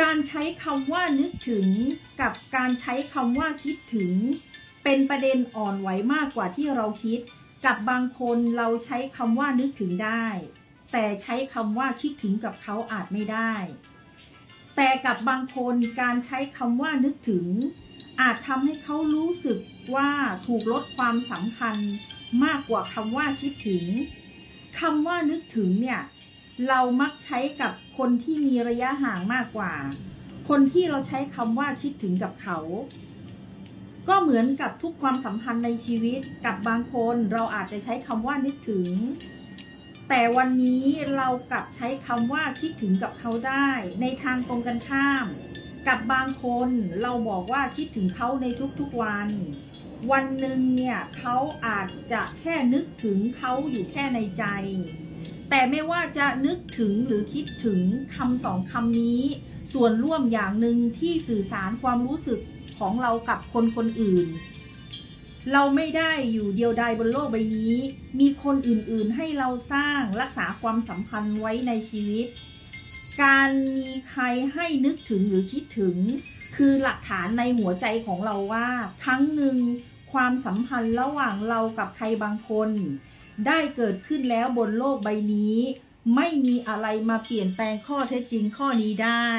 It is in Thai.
การใช้คำว่านึกถึงกับการใช้คำว่าคิดถึง เป็นประเด็นอ่อนไหวมากกว่าที่เราคิด กับบางคนเราใช้คำว่านึกถึงได้ แต่ใช้คำว่าคิดถึงกับเขาอาจไม่ได้ แต่กับบางคนการใช้คำว่านึกถึง อาจทำให้เขารู้สึกว่าถูกลดความสำคัญมากกว่าคำว่าคิดถึงคำว่านึกถึงเนี่ย เรามักใช้กับคนที่มีระยะห่างมากกว่า คนที่เราใช้คำว่าคิดถึงกับเขา ก็เหมือนกับทุกความสัมพันธ์ในชีวิตกับบางคนเราอาจจะใช้คำว่านึกถึง แต่วันนี้เรากลับใช้คำว่าคิดถึงกับเขาได้ ในทางตรงกันข้าม กับบางคนเราบอกว่าคิดถึงเขาในทุกๆวัน วันหนึ่งเนี่ยเขาอาจจะแค่นึกถึงเขาอยู่แค่ในใจ แต่ไม่ว่าจะนึกถึงหรือคิดถึงคำสองคำนี้ ส่วนร่วมอย่างหนึ่งที่สื่อสารความรู้สึกของเรากับคนคนอื่น เราไม่ได้อยู่เดียวดายบนโลกใบนี้ มีคนอื่นๆให้เราสร้างรักษาความสัมพันธ์ไว้ในชีวิต การมีใครให้นึกถึงหรือคิดถึง คือหลักฐานในหัวใจของเราว่า ครั้งหนึ่งความสัมพันธ์ระหว่างเรากับใครบางคน ได้เกิดขึ้นแล้วบนโลกใบนี้ ไม่มีอะไรมาเปลี่ยนแปลงข้อเท็จจริงข้อนี้ได้